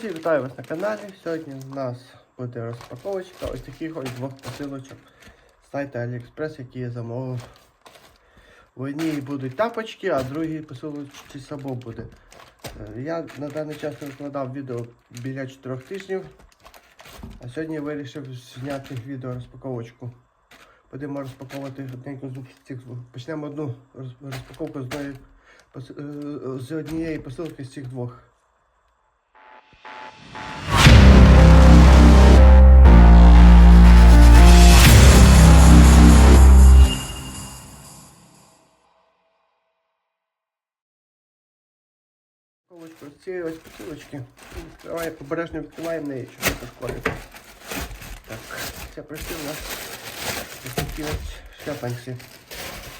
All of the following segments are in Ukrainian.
Друзі, вітаю вас на каналі. Сьогодні у нас буде розпаковочка ось таких ось двох посилочок з сайту AliExpress, які я замовив. В одній будуть тапочки, а в другій посилочці сабо буде. Е, Я на даний час викладав відео біля 4 тижнів. А сьогодні я вирішив зняти відео розпаковочку. Будемо розпаковувати одненьку з цих. Почнемо одну розпаковку е, з однієї посилки з цих двох. Ковочку з ось. Відкриваємо, обережно відкриваємо неї, щоб не пошкодити. Так, у нас ось такі ось шляпанці.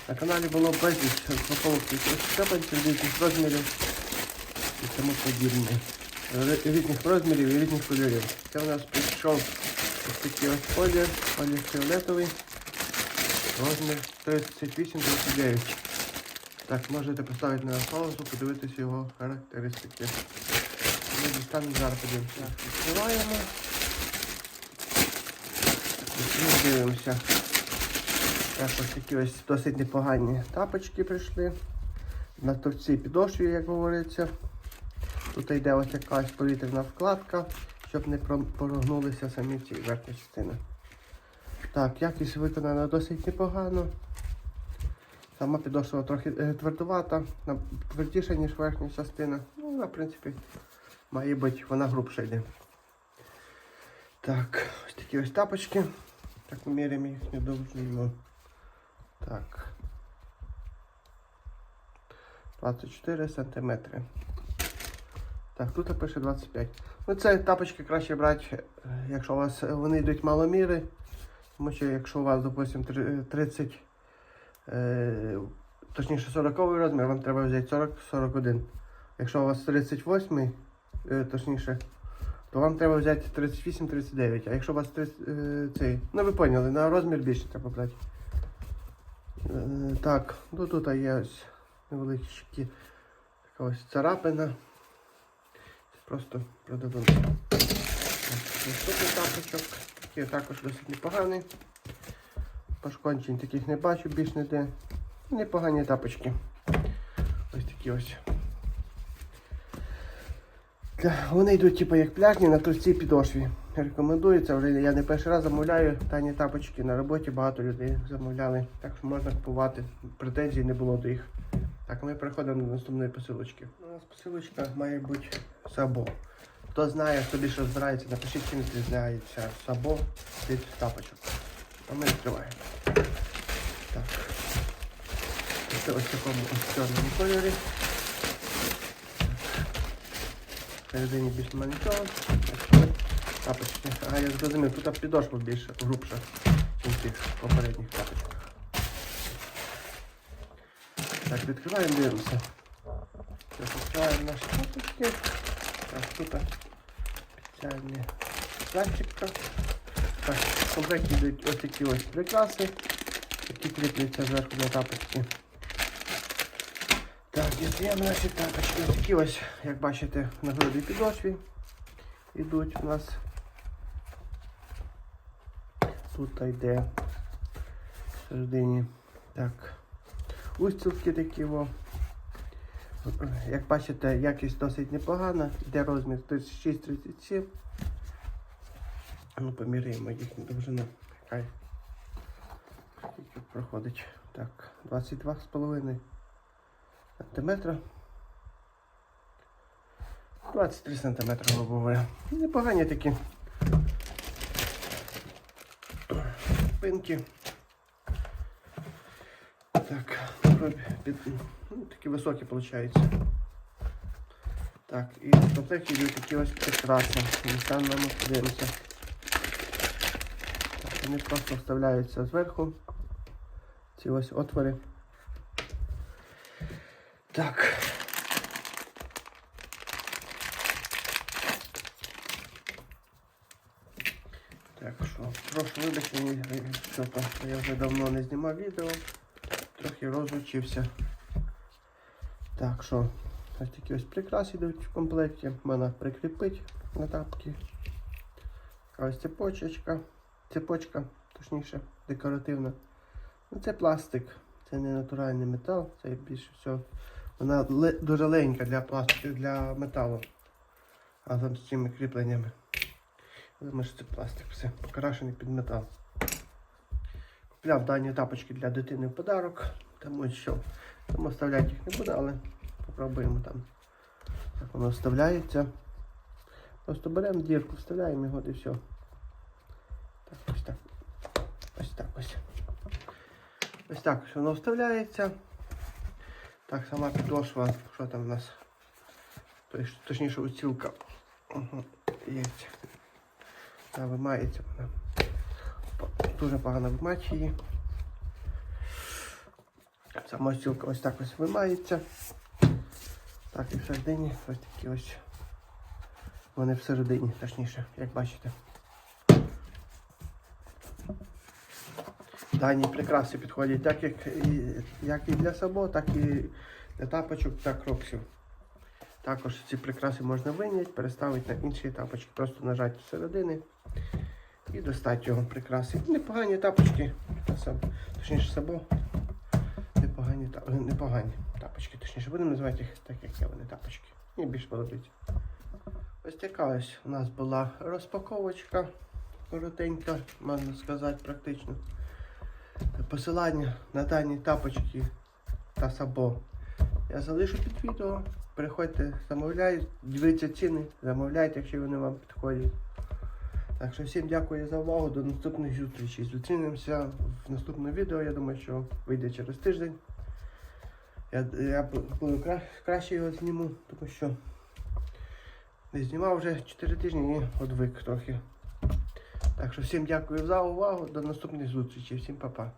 На каналі було безліч таких шляпанців різних розмірів і тому подібне. Різних розмірів і різних кольорів. Це у нас прийшов ось такий ось колір, колір фіолетовий, розмір 38-39. Так, можете поставити на паузу, подивитися його характеристики. Ми дістанемо зараз подивимося. Відкриваємо. І ми дивимося. Так, ось такі ось досить непогані тапочки прийшли. На товцій підошві, як говориться. Тут йде ось якась повітряна вкладка, щоб не про- прогнулися самі ці верхні частини. Так, якість виконана досить непогано. Сама підошва трохи е, твердувата, твердіша, ніж верхня частина. Ну, вона, в принципі, має бути, вона грубша йде. Так, ось такі ось тапочки. Так, ми міряємо їхню довжину. Так. 24 сантиметри. Так, тут пише 25. Ну, це тапочки краще брати, е, якщо у вас е, вони йдуть маломіри. Тому що якщо у вас, допустим, три- 30 Е, точніше 40 розмір, вам треба взяти 40-41. Якщо у вас 38, е, точніше, то вам треба взяти 38-39. А якщо у вас 30, е, цей, ну ви поняли, на розмір більше треба брати. Е, так, ну тут є ось невеличкі така ось царапина. Просто продадуть. Наступний тапочок, такий також досить непоганий. Пашкончень таких не бачу, більш ніде. Непогані тапочки. Ось такі ось. Вони йдуть типу, як пляжні на товстій підошві. Рекомендується, вже я не перший раз замовляю тані тапочки на роботі, багато людей замовляли. Так що можна купувати. Претензій не було до їх. Так, ми переходимо до наступної посилочки. У нас посилочка має бути сабо. Хто знає, хто більше розбирається, напишіть, чим відрізняється сабо від тапочок. А ми відкриваємо. Так. Це ось в такому ось чорному кольорі. Всередині більш маленького. Тапочки. А я зрозумів, тут підошва більше, грубша, ніж в тих попередніх тапочках. Так, відкриваємо, дивимося. Відкриваємо наші тапочки. Так, тут спеціальні пластика. Так, в комплекті йдуть ось такі ось прикраси, які кріпляться зверху на тапочки. Так, дістаємо наші тапочки. Ось такі ось, як бачите, на грудій підошві йдуть у нас. Тут йде всередині. Так. Устілки такі во. Як бачите, якість досить непогана. Йде розмір 36-37. Ну, поміряємо їхню довжину. Хай. Проходить. Так, 22,5 сантиметра. 23 сантиметри, грубо говоря. Непогані такі. Пинки. Так, під, ну, такі високі виходить. Так, і в комплекті йдуть такі ось прикраси. Дістанемо, подивимося. Вони просто вставляються зверху. Ці ось отвори. Так. Так що, прошу вибачення, я вже давно не знімав відео, трохи розучився. Так що, ось такі ось прикраси йдуть в комплекті. Можна прикріпити на тапки. Ось цепочечка. Цепочка, точніше, декоративна. Ну, це пластик, це не натуральний метал, це більше всього. Вона дуже легенька для пластику, для металу. Разом з цими кріпленнями. Думаю, що це пластик, все, покрашений під метал. Купляв дані тапочки для дитини в подарок, тому що тому вставляти їх не буду, але попробуємо там. Як воно вставляється. Просто беремо дірку, вставляємо його і все. Ось так. Ось ось. Так ось воно вставляється. Так, сама підошва, що там у нас? Точніше, оцілка. Угу. Є. Вимається вона. Дуже погано вимачує її. Сама оцілка ось так ось вимається. Так, і всередині ось такі ось. Вони всередині, точніше, як бачите. Дані прикраси підходять так, як і, як і для сабо, так і для тапочок та кроксів. Також ці прикраси можна виняти, переставити на інші тапочки, просто нажати всередини і достати його прикраси. Непогані тапочки, точніше сабо. Непогані, непогані тапочки, точніше, будемо називати їх так, як є вони тапочки. Мені більш подобається. Ось така ось у нас була розпаковочка коротенька, можна сказати, практично. Посилання на дані тапочки та сабо я залишу під відео. Переходьте, замовляйте, дивіться ціни, замовляйте, якщо вони вам підходять. Так що всім дякую за увагу. До наступних зустрічей. Зустрінемося в наступному відео. Я думаю, що вийде через тиждень. Я, я буду кра- краще його зніму, тому що не знімав вже 4 тижні і одвик трохи. Так що всім дякую за увагу. До наступних зустрічей. Всім па-па.